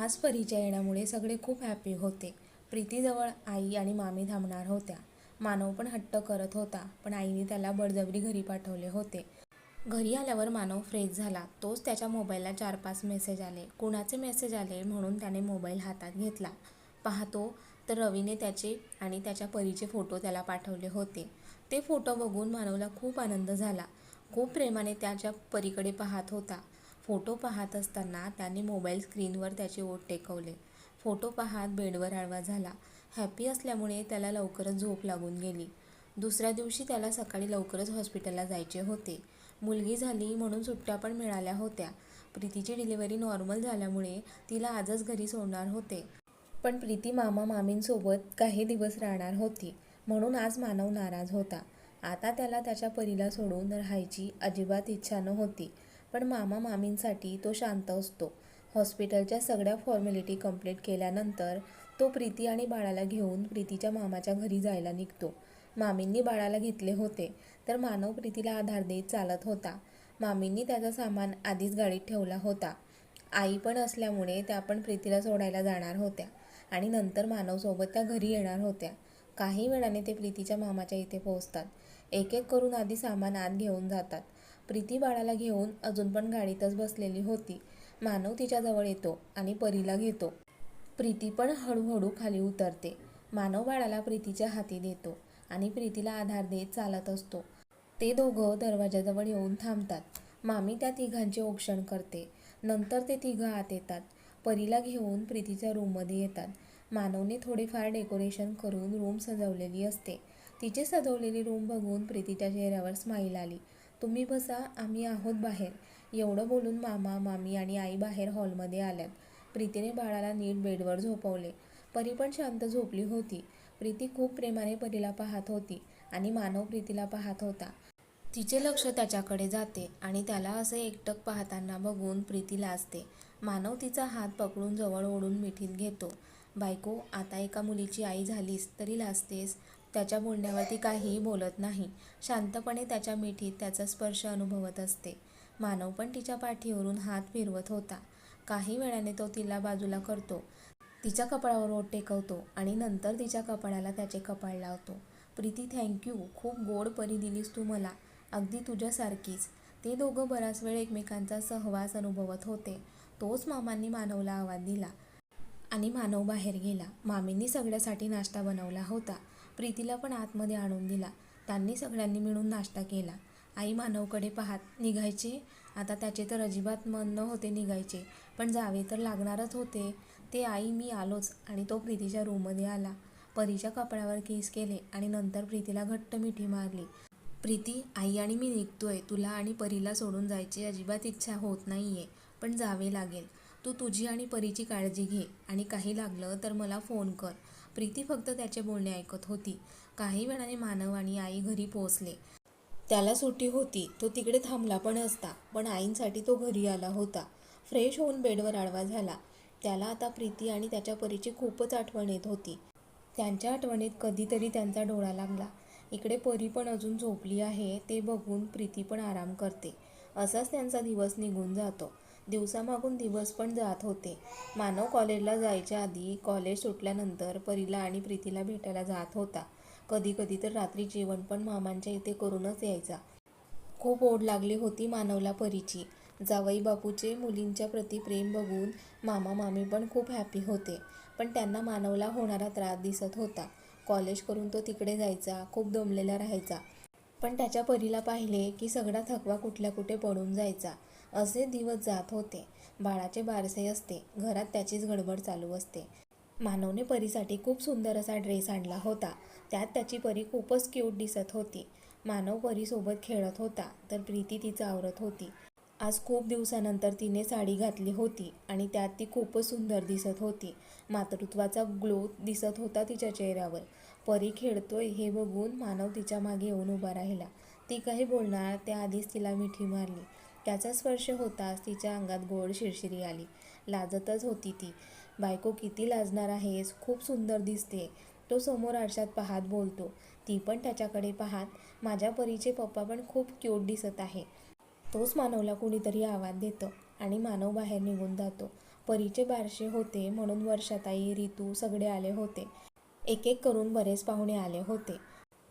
आज परीच्या येण्यामुळे सगळे खूप हॅपी होते. प्रीतीजवळ आई आणि मामी थांबणार होत्या. मानव पण हट्ट करत होता पण आईने त्याला बळजबरी घरी पाठवले होते. घरी आल्यावर मानव फ्रेश झाला. तोच त्याच्या मोबाईलला चार पाच मेसेज आले. कुणाचे मेसेज आले म्हणून त्याने मोबाईल हातात घेतला. पाहतो तर रवीने त्याचे आणि त्याच्या परीचे फोटो त्याला पाठवले होते. ते फोटो बघून मानवला खूप आनंद झाला. खूप प्रेमाने त्याच्या परीकडे पाहत होता. फोटो पाहत असताना त्याने मोबाईल स्क्रीनवर त्याचे ओठ टेकवले. फोटो पाहत बेडवर आळवा झाला. हॅपी असल्यामुळे त्याला लवकरच झोप लागून गेली. दुसऱ्या दिवशी त्याला सकाळी लवकरच हॉस्पिटलला जायचे होते. मुलगी झाली म्हणून सुट्ट्या पण मिळाल्या होत्या. प्रीतीची डिलिव्हरी नॉर्मल झाल्यामुळे तिला आजच घरी सोडणार होते. पण प्रीती मामा मामींसोबत काही दिवस राहणार होती. म्हणून आज मानव नाराज होता. आता त्याला त्याच्या परीला सोडून राहायची अजिबात इच्छा नव्हती. पण मामा मामींसाठी तो शांत असतो. हॉस्पिटलच्या सगळ्या फॉर्मॅलिटी कंप्लीट केल्यानंतर तो प्रीती आणि बाळाला घेऊन प्रीतीच्या मामाच्या घरी जायला निघतो. मामींनी बाळाला घेतले होते तर मानव प्रीतीला आधार देत चालत होता. मामींनी त्याचा सामान आधीच गाडीत ठेवला होता. आई पण असल्यामुळे त्या पण प्रीतीला सोडायला जाणार होत्या आणि नंतर मानवसोबत त्या घरी येणार होत्या. काही वेळाने ते प्रीतीच्या मामाच्या इथे पोहोचतात. एक एक करून आधी सामान आत घेऊन जातात. प्रीती बाळाला घेऊन अजून पण गाडीतच बसलेली होती. मानव तिच्याजवळ येतो आणि परीला घेतो. प्रीती पण हळूहळू खाली उतरते. मानव बाळाला प्रीतीच्या हाती देतो आणि प्रीतीला आधार देत चालत असतो. ते दोघं दरवाजाजवळ येऊन थांबतात. मामी त्या तिघांचे औक्षण करते. नंतर ते तिघं आत येतात. परीला घेऊन प्रीतीच्या रूममध्ये येतात. मानवने थोडेफार डेकोरेशन करून रूम सजवलेली असते. तिचे सजवलेली रूम बघून प्रीतीच्या चेहऱ्यावर स्माईल आली. तुम्ही बसा आम्ही आहोत बाहेर. एवढं बोलून मामा मामी आणि आई बाहेर हॉलमध्ये आल्यात. प्रीतीने बाळाला नीट बेडवर झोपवले. परी पण शांत झोपली होती. प्रीती खूप प्रेमाने परीला पाहत होती आणि मानव प्रीतीला पाहत होता. तिचे लक्ष त्याच्याकडे जाते आणि त्याला असे एकटक पाहताना बघून प्रीती लाजते. मानव तिचा हात पकडून जवळ ओढून मिठीत घेतो. बायको आता एका मुलीची आई झालीस तरी लाजतेस? त्याच्या बोलण्यावरती काहीही बोलत नाही. शांतपणे त्याच्या मिठीत त्याचा स्पर्श अनुभवत असते. मानव पण तिच्या पाठीवरून हात फिरवत होता. काही वेळाने तो तिला बाजूला करतो. तिच्या कपाळावर ओठ टेकवतो आणि नंतर तिच्या कपाळाला त्याचे कपाळ लावतो. प्रीती थँक्यू खूप गोड परी दिलीस तू मला. अगदी तुझ्यासारखीच. ते दोघं बराच वेळ एकमेकांचा सहवास अनुभवत होते. तोच मामांनी मानवला आवाज दिला आणि मानव बाहेर गेला. मामींनी सगळ्यासाठी नाश्ता बनवला होता. प्रीतीला पण आतमध्ये आणून दिला. त्यांनी सगळ्यांनी मिळून नाश्ता केला. आई मानवकडे पाहत निघायचे. आता त्याचे तर अजिबात मन न होते निघायचे. पण जावे तर लागणारच होते. ते आई मी आलोच आणि तो प्रीतीच्या रूममध्ये आला. परीच्या कपड्यावर केस केले आणि नंतर प्रीतीला घट्ट मिठी मारली. प्रीती आई आणि मी निघतोय. तुला आणि परीला सोडून जायची अजिबात इच्छा होत नाहीये पण जावे लागेल. तू तुझी आणि परीची काळजी घे आणि काही लागलं तर मला फोन कर. प्रीती फक्त त्याचे बोलणे ऐकत होती. काही वेळाने मानव आणि आई घरी पोहोचले. त्याला सुट्टी होती. तो तिकडे थांबला पण असता पण आईंसाठी तो घरी आला होता. फ्रेश होऊन बेडवर आडवा झाला. त्याला आता प्रीती आणि त्याच्या परीची खूपच आठवण येत होती. त्यांच्या आठवणीत कधीतरी त्यांचा डोळा लागला. इकडे परी पण अजून झोपली आहे ते बघून प्रीती पण आराम करते. असाच त्यांचा दिवस निघून जातो. दिवसामागून दिवस पण जात होते. मानव कॉलेजला जायच्या आधी कॉलेज सुटल्यानंतर परीला आणि प्रीतीला भेटायला जात होता. कधी कधी तर रात्री जेवण पण मामांच्या इथे करूनच यायचा. खूप ओढ लागली होती मानवला परीची. जावई बापूचे मुलींच्या प्रती प्रेम बघून मामा मामी पण खूप हॅपी होते. पण त्यांना मानवला होणारा त्रास दिसत होता. कॉलेज करून तो तिकडे जायचा खूप दमलेला राहायचा. पण त्याच्या परीला पाहिले की सगळा थकवा कुठल्या कुठे पडून जायचा. असे दिवस जात होते. बाळाचे बारसे असते. घरात त्याचीच गडबड चालू असते. मानवने परीसाठी खूप सुंदर असा ड्रेस आणला होता. त्यात त्याची परी खूपच क्यूट दिसत होती. मानव परीसोबत खेळत होता तर प्रीती तिचं आवरत होती. आज खूप दिवसानंतर तिने साडी घातली होती आणि त्यात ती खूपच सुंदर दिसत होती. मातृत्वाचा ग्लो दिसत होता तिच्या चेहऱ्यावर. परी खेळतोय हे बघून मानव तिच्यामागे येऊन उभा राहिला. ती काही बोलणार त्याआधीच तिला मिठी मारली. त्याचा स्पर्श होताच तिच्या अंगात गोड शिरशिरी आली. लाजतच होती ती. बायको किती लाजणार आहेस? खूप सुंदर दिसते. तो समोर आरशात पाहत बोलतो. ती पण त्याच्याकडे पाहत माझ्या परीचे पप्पा पण खूप क्यूट दिसत आहे. तोच मानवला कुणीतरी आवाज देतं आणि मानव बाहेर निघून जातो. परीचे बारसे होते म्हणून वर्षाताई रितू सगळे आले होते. एक एक करून बरेच पाहुणे आले होते.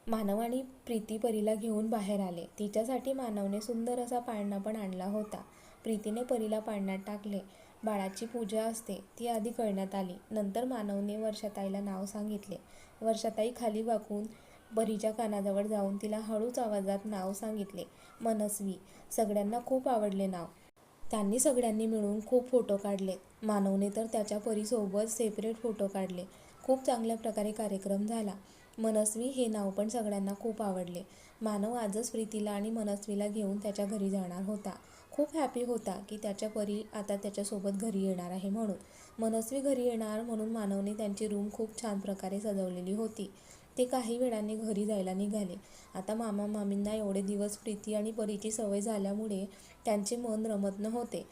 मानव आणि प्रीती परीला घेऊन बाहेर आले. तिच्यासाठी मानवने सुंदर असा पाळणा पण आणला होता. प्रीतीने परीला पाळण्यात टाकले. बाळाची पूजा असते ती आधी करण्यात आली. नंतर मानवने वर्षाताईला नाव सांगितले. वर्षाताई खाली वाकून परीच्या कानाजवळ जाऊन तिला हळूच आवाजात नाव सांगितले. मनस्वी सगळ्यांना खूप आवडले नाव. त्यांनी सगळ्यांनी मिळून खूप फोटो काढले. मानवने तर त्याच्या परीसोबत सेपरेट फोटो काढले. खूप चांगल्या प्रकारे कार्यक्रम झाला. मनस्वी हे नाव पण सगळ्यांना खूप आवडले. मानव आजच प्रीतीला आणि मनस्वीला घेऊन त्याच्या घरी जाणार होता. खूप हॅपी होता की त्याच्या परी आता त्याच्यासोबत घरी येणार आहे म्हणून. मनस्वी घरी येणार म्हणून मानवने त्यांची रूम खूप छान प्रकारे सजवलेली होती. ते काही वेळाने घरी जायला निघाले. आता मामा मामींना एवढे दिवस प्रीती आणि परीची सवय झाल्यामुळे त्यांचे मन रमत नव्हते.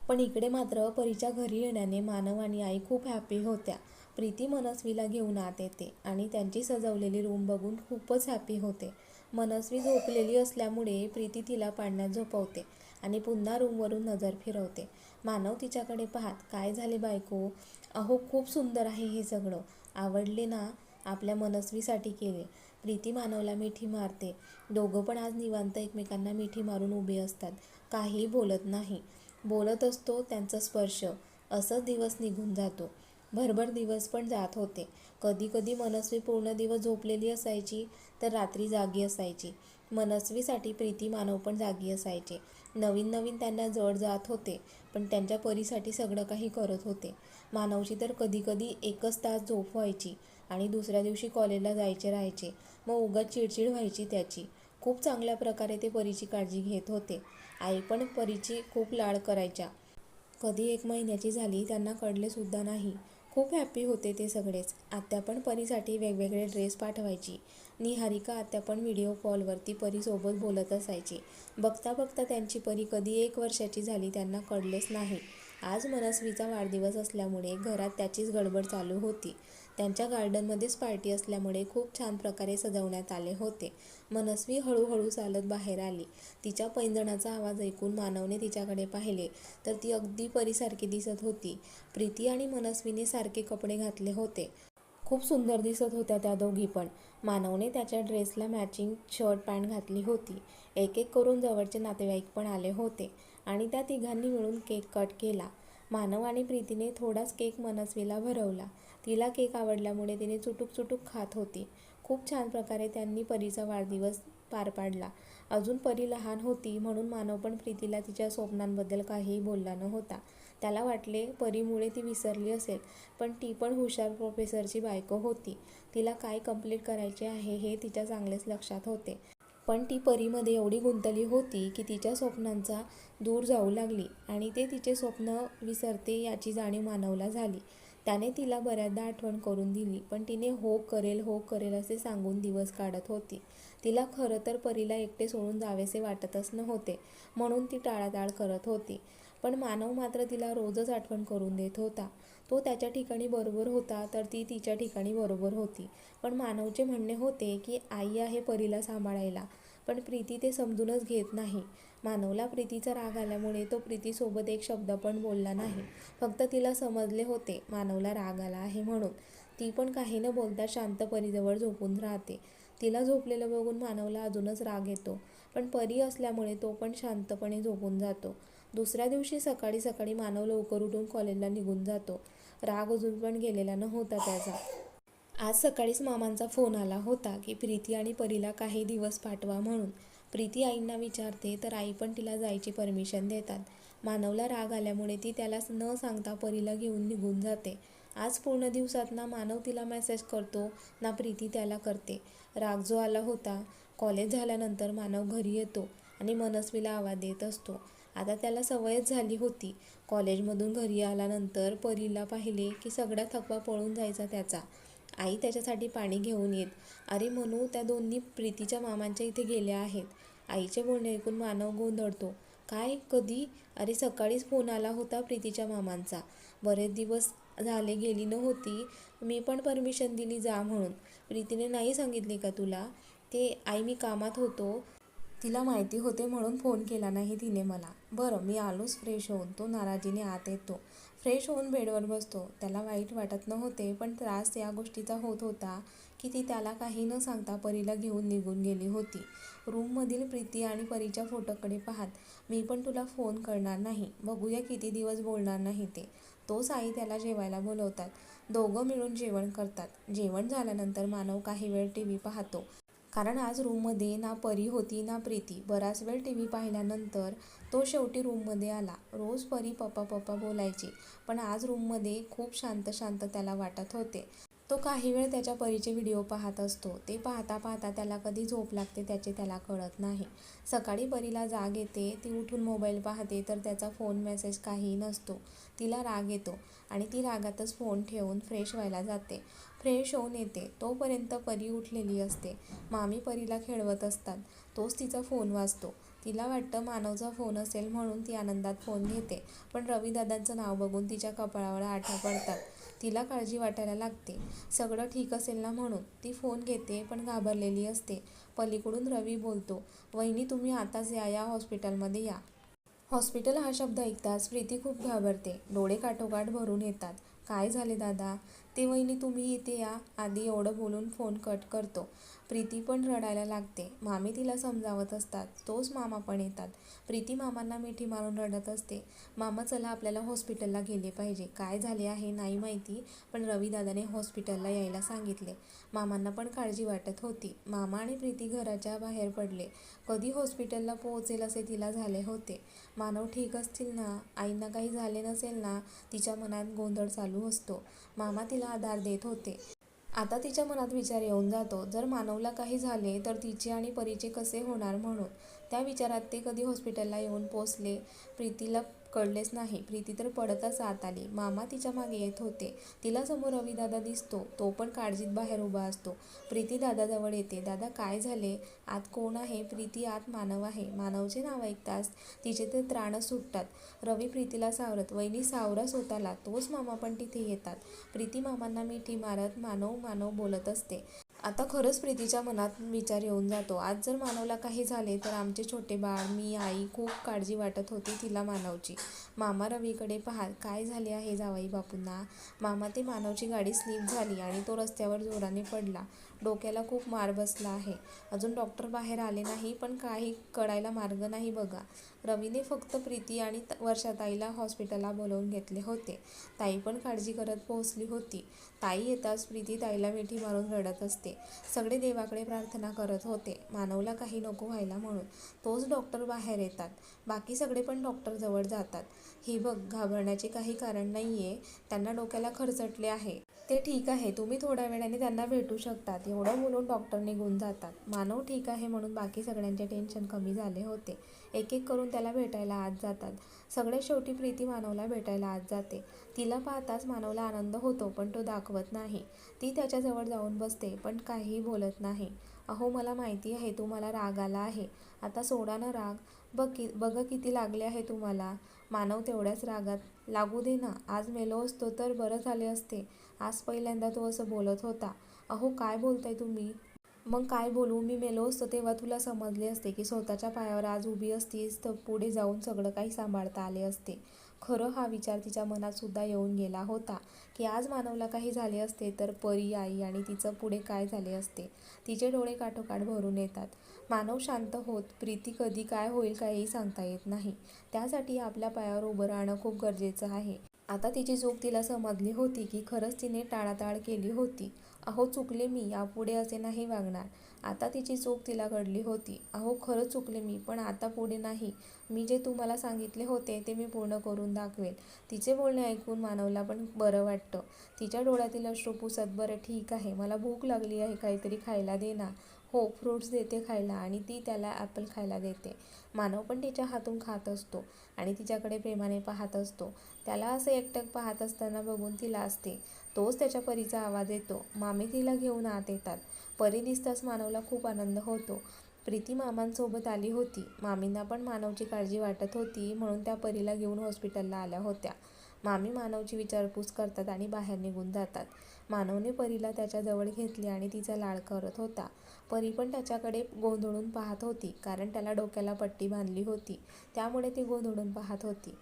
पण इकडे मात्र परीच्या घरी येण्याने मानव आणि आई खूप हॅपी होत्या. प्रीती मनस्वीला घेऊन आत येते आणि त्यांची सजवलेली रूम बघून खूपच हॅपी होते. मनस्वी झोपलेली असल्यामुळे प्रीती तिला पाडण्यात झोपवते आणि पुन्हा रूमवरून नजर फिरवते. मानव तिच्याकडे पाहत काय झाले बायको? अहो खूप सुंदर आहे हे सगळं. आवडले ना? आपल्या मनस्वीसाठी केले. प्रीती मानवला मिठी मारते. दोघं पण आज निवांत एकमेकांना मिठी मारून उभे असतात. काही बोलत नाही. बोलत असतो त्यांचा स्पर्श. असंच दिवस निघून जातो. भरभर दिवस पण जात होते. कधी कधी मनस्वी पूर्ण दिवस झोपलेली असायची तर रात्री जागी असायची. मनस्वीसाठी प्रीती मानव पण जागी असायचे. नवीन नवीन त्यांना जड जात होते पण त्यांच्या परीसाठी सगळं काही करत होते. मानवची तर कधीकधी एकच तास झोप व्हायची आणि दुसऱ्या दिवशी कॉलेजला जायचे राहायचे. मग उगाच चिडचिड व्हायची त्याची. खूप चांगल्या प्रकारे ते परीची काळजी घेत होते. आई पण परीची खूप लाड करायच्या. कधी एक महिन्याची झाली त्यांना कळले सुद्धा नाही. खूप हॅप्पी होते ते सगळेच. आत्या पण परीसाठी वेगवेगळे ड्रेस पाठवायची. निहारिका आत्या पण व्हिडिओ कॉलवरती परीसोबत बोलत असायची. बघता बघता त्यांची परी कधी एक वर्षाची झाली त्यांना कळलेच नाही. आज मनस्वीचा वाढदिवस असल्यामुळे घरात त्याचीच गडबड चालू होती. त्यांच्या गार्डनमध्येच पार्टी असल्यामुळे खूप छान प्रकारे सजवण्यात आले होते. मनस्वी हळूहळू चालत बाहेर आली. तिच्या पैंजणाचा आवाज ऐकून मानवने तिच्याकडे पाहिले तर ती अगदी परीसारखी दिसत होती. प्रीती आणि मनस्वीने सारखे कपडे घातले होते. खूप सुंदर दिसत होत्या त्या दोघी पण. मानवने त्याच्या ड्रेसला मॅचिंग शर्ट पॅन्ट घातली होती. एक एक करून जवळचे नातेवाईक पण आले होते आणि त्या तिघांनी मिळून केक कट केला. मानव आणि प्रीतीने थोडाच केक मनस्वीला भरवला. तिला केक आवडल्यामुळे तिने चुटूक चुटूक खात होती. खूप छान प्रकारे त्यांनी परीचा वाढदिवस पार पाडला. अजून परी लहान होती म्हणून मानव पण प्रीतीला तिच्या स्वप्नांबद्दल काहीही बोलला नव्हता. त्याला वाटले परीमुळे ती विसरली असेल पण ती पण हुशार प्रोफेसरची बायको होती. तिला काय कंप्लीट करायचे आहे हे तिच्या चांगलेच लक्षात होते. पण ती परीमध्ये एवढी गुंतली होती की तिच्या स्वप्नांचा दूर जाऊ लागली आणि ते तिचे स्वप्न विसरते याची जाणीव मानवला झाली. त्याने तिला बऱ्याचदा आठवण करून दिली पण तिने हो करेल हो करेल असे सांगून दिवस काढत होती. तिला खरं तर परीला एकटे सोडून जावेसे वाटतच नव्हते म्हणून ती टाळाटाळ करत होती. पण मानव मात्र तिला रोजच आठवण करून देत होता. तो त्याच्या ठिकाणी बरोबर होता तर ती तिच्या ठिकाणी बरोबर होती. पण मानवचे म्हणणे होते की आई आहे परीला सांभाळायला पण प्रीती ते समजूनच घेत नाही. मानवला प्रीतीचा राग आल्यामुळे तो प्रीतीसोबत एक शब्द पण बोलला नाही. फक्त तिला समजले होते मानवला राग आला आहे म्हणून. ती पण काही न बोलता शांत परीजवळ झोपून राहते. तिला झोपलेलं बघून मानवला अजूनच राग येतो पण परी असल्यामुळे तो पण शांतपणे झोपून जातो. दुसऱ्या दिवशी सकाळी सकाळी मानव लवकर उठून कॉलेजला निघून जातो. राग अजून पण गेलेला नव्हता त्याचा. आज सकाळीच मामांचा फोन आला होता की प्रीती आणि परीला काही दिवस पाठवा म्हणून. प्रीती आईंना विचारते तर आई पण तिला जायची परमिशन देतात. मानवला राग आल्यामुळे ती त्याला न सांगता परीला घेऊन निघून जाते. आज पूर्ण दिवसात ना मानव तिला मेसेज करतो ना प्रीती त्याला करते. राग जो आला होता कॉलेज झाल्यानंतर मानव घरी येतो आणि मनस्वीला आवाज देत असतो. आता त्याला सवयच झाली होती. कॉलेजमधून घरी आल्यानंतर परीला पाहिले की सगळा थकवा पळून जायचा त्याचा. आई त्याच्यासाठी पाणी घेऊन येत. अरे म्हणू त्या दोन्ही प्रीतीच्या मामांच्या इथे गेल्या आहेत. आईचे बोलणे ऐकून मानव गोंधळतो. काय? कधी? अरे सकाळीच फोन आला होता प्रीतीच्या मामांचा. बरेच दिवस झाले गेली नव्हती. मी पण परमिशन दिली जा म्हणून. प्रीतीने नाही सांगितले का तुला? ते आई मी कामात होतो. तिला माहिती होते म्हणून फोन केला नाही तिने मला. बरं मी आलोच फ्रेश होऊन. तो नाराजीने आत येतो. फ्रेश होऊन बेडवर बसतो. त्याला वाईट वाटत नव्हते पण त्रास या गोष्टीचा होत होता की ती त्याला काही न सांगता परीला घेऊन निघून गेली होती. रूममधील प्रीती आणि परीच्या फोटोकडे पाहत मी पण तुला फोन करणार नाही. बघूया किती दिवस बोलणार नाही ते. तोच आई त्याला जेवायला बोलवतात. दोघं मिळून जेवण करतात. जेवण झाल्यानंतर मानव काही वेळ टी व्ही पाहतो. कारण आज रूममध्ये ना परी होती ना प्रीती. बराच वेळ टी व्ही पाहिल्यानंतर तो शेवटी रूममध्ये आला. रोज परी पप्पा पप्पा बोलायची पण आज रूममध्ये खूप शांत शांत त्याला वाटत होते. तो काही वेळ त्याच्या परीचे व्हिडिओ पाहत असतो. ते पाहता पाहता त्याला कधी झोप लागते त्याचे त्याला कळत नाही. सकाळी परीला जाग येते ती उठून मोबाईल पाहते तर त्याचा फोन मेसेज काहीही नसतो. तिला राग येतो आणि ती रागातच फोन ठेवून फ्रेश व्हायला जाते. फ्रेश होऊन येते. तोपर्यंत परी उठलेली असते. मामी परीला खेळवत असतात. तोच तिचा फोन वाजतो. तिला वाटतं मानवचा फोन असेल म्हणून ती आनंदात फोन घेते. पण रवीदादांचं नाव बघून तिच्या कपाळावर आठा पडतात. तिला काळजी वाटायला लागते. सगळं ठीक असेल ना म्हणून ती फोन घेते पण घाबरलेली असते. पलीकडून रवी बोलतो वहिनी तुम्ही आताच या या हॉस्पिटलमध्ये या. हॉस्पिटल हा शब्द ऐकताच प्रीती खूप घाबरते. डोळे काठोकाठ भरून येतात. काय झाले दादा? ते वहिनी तुम्ही इथे या. आधी एवढं बोलून फोन कट करतो. प्रीती पण रडायला लागते. मामी तिला समजावत असतात. तोच मामा पण येतात. प्रीती मामांना मिठी मारून रडत असते. मामा चला आपल्याला हॉस्पिटलला गेले पाहिजे. काय झाले आहे नाही माहिती पण रविदादाने हॉस्पिटलला यायला सांगितले. मामांना पण काळजी वाटत होती. मामा आणि प्रीती घराच्या बाहेर पडले. कधी हॉस्पिटलला पोहोचेल असे तिला झाले होते. मानव ठीक असतील ना? आईंना काही झाले नसेल ना? तिच्या मनात गोंधळ चालू असतो. मामा तिला तिला आधार देत होते. आता तिच्या मनात विचार येऊन जातो जर मानवला काही झाले तर तिचे आणि परीचे कसे होणार म्हणून. त्या विचारात ते कधी हॉस्पिटलला येऊन पोचले प्रीतीला कळलेच नाही. प्रीती तर पडतच आत आली. मामा तिच्यामागे येत होते. तिला समोर रवीदादा दिसतो. तो पण काळजीत बाहेर उभा असतो. प्रीती दादाजवळ येते. दादा काय झाले? आत कोण आहे? प्रीती आत मानव आहे. मानवचे नाव ऐकताच तिचे ते त्राणच सुटतात. रवी प्रीतीला सावरत वहिनी सावरा स्वतःला. तोच मामा पण तिथे येतात. प्रीती मामांना मिठी मारत मानव मानव बोलत असते. आता खरंच प्रीतीच्या मनात विचार येऊन जातो. आज जर मानवला काही झाले तर आमचे छोटे बाळ मी आई खूप काळजी वाटत होती तिला मानवची. मामा रवीकडे पहा काय झाले आहे जावाई बापूंना? मामा ते मानवची गाडी स्लिप झाली आणि तो रस्त्यावर जोराने पडला. डोक्याला खूप मार बसला आहे. अजून डॉक्टर बाहेर आले नाही पण काही कळायला मार्ग नाही बघा. रवीने फक्त प्रीती आणि वर्षाताईला हॉस्पिटलला बोलवून घेतले होते. ताई पण काळजी करत पोहोचली होती. ताई येताच प्रीती ताईला मिठी मारून रडत असते. सगळे देवाकडे प्रार्थना करत होते. मानवला काही नको व्हायला म्हणून. तोच डॉक्टर बाहेर येतात. बाकी सगळे पण डॉक्टरजवळ जातात. हे बघ घाबरण्याचे काही कारण नाही आहे त्यांना डोक्याला खरचटले आहे. ते ठीक आहे तुम्ही थोड्या वेळाने त्यांना भेटू शकतात. एवढं बोलून डॉक्टर निघून जातात. मानव ठीक आहे म्हणून बाकी सगळ्यांचे टेन्शन कमी झाले होते. एक एक करून त्याला भेटायला आत जातात. सगळे शेवटी प्रीती मानवला भेटायला आत जाते. तिला पाहताच मानवला आनंद होतो पण तो दाखवत नाही. ती त्याच्याजवळ जाऊन बसते पण काहीही बोलत नाही. अहो मला माहिती आहे तुम्हाला राग आला आहे. आता सोडा ना राग. बघ की बघा किती लागले आहे तुम्हाला. मानव तेवढ्याच रागात लागू दे ना आज मेलो असतो तर बरं झाले असते. आज पहिल्यांदा तो असं बोलत होता. अहो काय बोलताय तुम्ही? मग काय बोलू? मी मेलो असतो तेव्हा तुला समजले असते की स्वतःच्या पायावर आज उभी असतीस तर पुढे जाऊन सगळं काही सांभाळता आले असते. खरं हा विचार तिच्या मनातसुद्धा येऊन गेला होता की आज मानवला काही झाले असते तर परी आई आणि तिचं पुढे काय झाले असते? तिचे डोळे काठोकाठ भरून येतात. मानव शांत होत प्रीती कधी काय होईल काहीही सांगता येत नाही. त्यासाठी आपल्या पायावर उभं राहणं खूप गरजेचं आहे. आता तिची चूक तिला समजली होती की खरंच तिने टाळाटाळ केली होती. अहो चुकले मी यापुढे असे नाही वागणार. आता तिची चूक तिला घडली होती. अहो खरंच चुकले मी पण आता पुढे नाही. मी जे तुम्हाला सांगितले होते ते मी पूर्ण करून दाखवेल तिचे बोलणे ऐकून मानवला पण बरं वाटतं. तिच्या डोळ्यातील अश्रू पुसत बरं ठीक आहे. मला भूक लागली आहे काहीतरी खायला दे ना. हो फ्रूट्स देते खायला आणि ती त्याला ॲपल खायला देते. मानव पण तिच्या हातून खात असतो आणि तिच्याकडे प्रेमाने पाहत असतो. त्याला असं एकटक पाहत असताना बघून ती लाजते तोच त्याच्या परीचा आवाज येतो. मामी तिला घेऊन आत येतात. परी दिसताच मानवला खूप आनंद होतो. प्रीती मामांसोबत आली होती. मामींना पण मानवची काळजी वाटत होती म्हणून त्या परीला घेऊन हॉस्पिटलला आल्या होत्या. मामी मानवची विचारपूस करतात आणि बाहेर निघून जातात. मानवने परीला त्याच्याजवळ घेतली आणि तिचा लाड करत होता. परी पण त्याच्याकडे गोंधळून पाहत होती कारण त्याला डोक्याला पट्टी बांधली होती. त्यामुळे ती गोंधळून पाहत होती.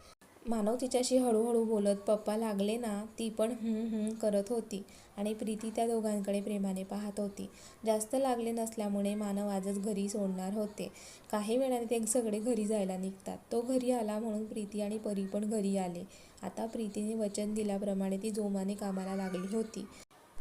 मानव तिच्याशी हळूहळू बोलत पप्पा लागले ना? ती पण हम्म करत होती आणि प्रीती त्या दोघांकडे प्रेमाने पाहत होती. जास्त लागले नसल्यामुळे मानव आजच घरी सोडणार होते. काही वेळाने ते सगळे घरी जायला निघतात. तो घरी आला म्हणून प्रीती आणि परी पण घरी आले. आता प्रीतीने वचन दिल्याप्रमाणे ती जोमाने कामाला लागली होती.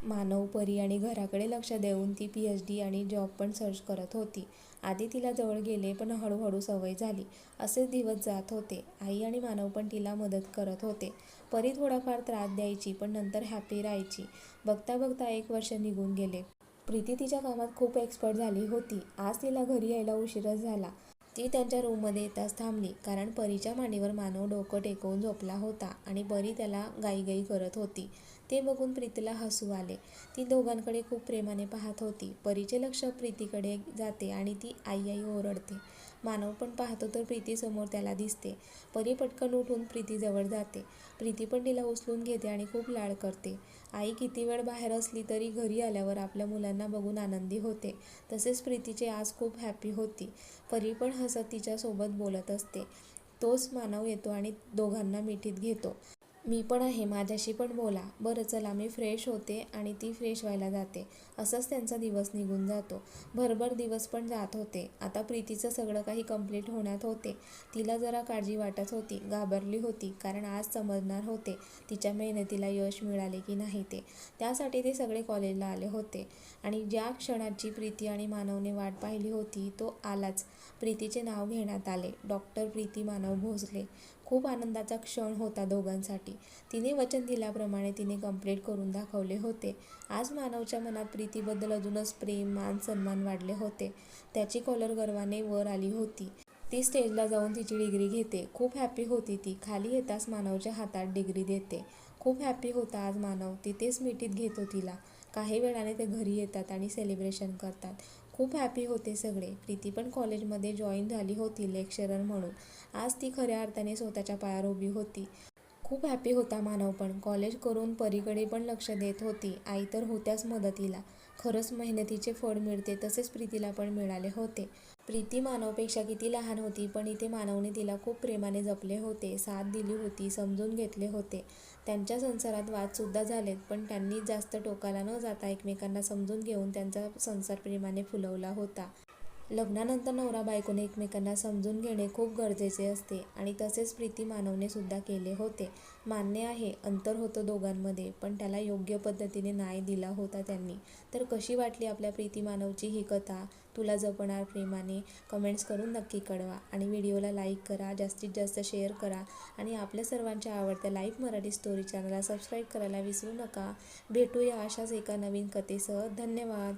मानव परी आणि घराकडे लक्ष देऊन ती पी एच डी आणि जॉब पण सर्च करत होती. आधी तिला जवळ गेले पण हळूहळू सवय झाली. असेच दिवस जात होते. आई आणि मानव पण तिला मदत करत होते. परी थोडाफार त्रास द्यायची पण नंतर हॅपी राहायची. बघता बघता एक वर्ष निघून गेले. प्रीती तिच्या कामात खूप एक्सपर्ट झाली होती. आज तिला घरी यायला उशीरच झाला. ती त्यांच्या रूममध्ये येताच थांबली कारण परीच्या मांडीवर मानव डोकं टेकवून झोपला होता आणि परी त्याला गाईगाई करत होती. ते बघून प्रीतीला हसू आले. ती दोघांकडे खूप प्रेमाने पाहत होती. परीचे लक्ष प्रीतीकडे जाते आणि ती आई आई ओरडते. मानव पण पाहतो तर प्रीतीसमोर त्याला दिसते. परी पटकन उठून प्रीतीजवळ जाते. प्रीती पण तिला उचलून घेते आणि खूप लाड करते. आई किती वेळ बाहेर असली तरी घरी आल्यावर आपल्या मुलांना बघून आनंदी होते. तसेच प्रीतीचे आज खूप हॅपी होती. परी पण हसत तिच्यासोबत बोलत असते. तोच मानव येतो आणि दोघांना मिठीत घेतो. मी पण आहे माझ्याशी पण बोला. बरं चला मी फ्रेश होते आणि ती फ्रेश व्हायला जाते. असंच त्यांचा दिवस निघून जातो. भरभर दिवस पण जात होते. आता प्रीतीचं सगळं काही कंप्लीट होण्यात होते. तिला जरा काळजी वाटत होती घाबरली होती कारण आज समजणार होते. तिच्या मेहनतीला यश मिळाले की नाही ते. त्यासाठी ते सगळे कॉलेजला आले होते. आणि ज्या क्षणाची प्रीती आणि मानवने वाट पाहिली होती तो आलाच. प्रीतीचे नाव घेण्यात आले. डॉक्टर प्रीती मानव भोसले. खूप आनंदाचा क्षण होता दोघांसाठी. तिने वचन दिल्याप्रमाणे तिने कंप्लीट करून दाखवले होते. आज मानवच्या मनात प्रीतीबद्दल अजूनच प्रेम मान सन्मान वाढले होते. त्याची कॉलर गर्वाने वर आली होती. ती स्टेजला जाऊन तिची डिग्री घेते. खूप हॅपी होती ती. खाली येताच मानवच्या हातात डिग्री देते. खूप हॅपी होता आज मानव. तिथेच मिठीत घेतो तिला. काही वेळाने ते घरी येतात आणि सेलिब्रेशन करतात. खूप हॅपी होते सगळे. प्रीती पण कॉलेजमध्ये जॉईन झाली होती लेक्चरर म्हणून. आज ती खऱ्या अर्थाने स्वतःच्या पायावर उभी होती. खूप हॅपी होता मानव पण. कॉलेज करून परीकडे पण लक्ष देत होती. आई तर होत्याच मदतीला. खरंच मेहनतीचे फळ मिळते तसेच प्रीतीला पण मिळाले होते. प्रीती मानवपेक्षा किती लहान होती पण इथे मानवने तिला खूप प्रेमाने जपले होते. साथ दिली होती समजून घेतले होते. त्यांच्या संसारात वादसुद्धा झालेत पण त्यांनी जास्त टोकाला न जाता एकमेकांना समजून घेऊन त्यांचा संसार प्रेमाने फुलवला होता. लग्नानंतर नवरा बायकोने एकमेकांना समजून घेणे खूप गरजेचे असते आणि तसेच प्रीती मानवने सुद्धा केले होते. मान्य आहे अंतर होतं दोघांमध्ये पण त्याला योग्य पद्धतीने न्याय दिला होता त्यांनी. तर कशी वाटली आपल्या प्रीती मानवची ही कथा? तुला जपणार प्रेमाने कमेंट्स करून नक्की कळवा. आणि व्हिडिओला लाईक करा जास्तीत जास्त शेअर करा. आणि आपल्या सर्वांच्या आवडत्या लाईफ मराठी स्टोरी चॅनलला सबस्क्राईब करायला विसरू नका. भेटूया अशाच एका नवीन कथेसह. धन्यवाद.